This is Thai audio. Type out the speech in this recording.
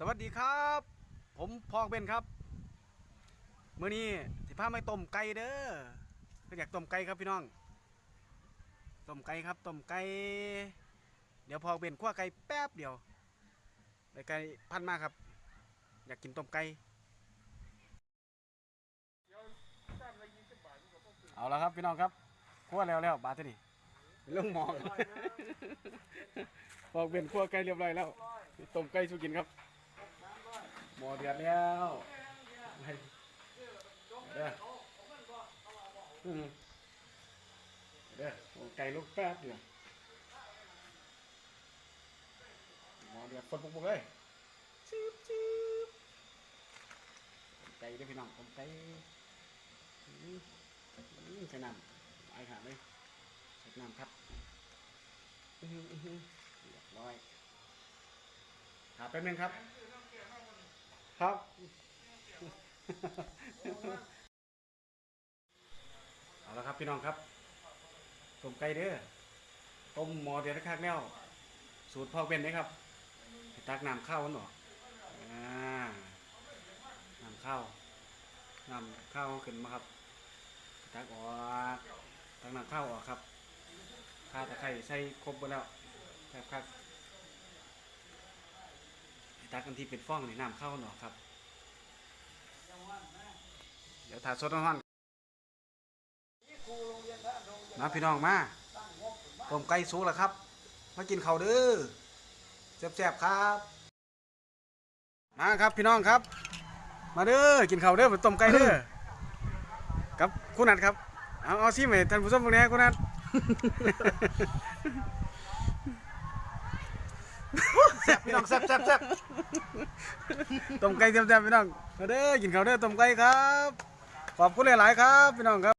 สวัสดีครับ ผมพอกเบนครับมื้อนี้สิพามาต้มไก่เด้อก็อยากต้มไก่ครับพี่น้องต้มไก่ครับต้มไก่เดี๋ยวพอกเบนคั่วไก่แป๊บเดียวไก่พันมากครับ อยากกินต้มไก่เอาแล้วครับพี่น้องครับคั่วแล้วแล้วบาดเท่านี้ลงหมอครับพอกเบนคั่วไก่เรียบร้อยแล้วต้มไก่สู้กินครับ ดือดแล้วเด้ออืมเด้อโอไก่ลูกแป๊บเดียวหมอเดือดคนปุกๆเลยชิบชิบไก่เด้พี่น้องผมไก่อืมอืมใส่น้ำไอ้ขาเลยใส่น้ำครับอือหือเรียบร้อยหาแป๊บนึงครับ ครับ เอาละครับพี่น้องครับต้มไก่เด้อต้มหมอเดือดคักแล้วสูตรพ่อเป็นไหมครับตักน้ำข้าวมันหรอกอ่าน้ำข้าวน้ำข้าวขึ้นมาครับตักออกตักน้ำข้าวออกครับข้าตะไคร้ใส่ครบหมดแล้วแซ่บครับ ตักกันที่เป็นฟ้องในน้ำเข้าวมันอครับ เดี๋ยวถ่ายสดน้อนมาพี่น้องมาต้มไก่สุกแล้วครับ มากินข้าวเด้อแซ่บๆครับ มาครับพี่น้องครับ มาเด้อกินข้าวเด้อต้มไก่เด้อครับคุณนัดครับ เอาเอาซิมให้ท่านผู้ชมพวกนี้คุณนัด แซ่บพี่น้องแซ่บแซ่บต้มไก่แซ่บๆพี่น้องเด้อกินข้าวเด้อต้มไก่ครับ ขอบคุณหลาย ๆ ครับ พี่น้องครับ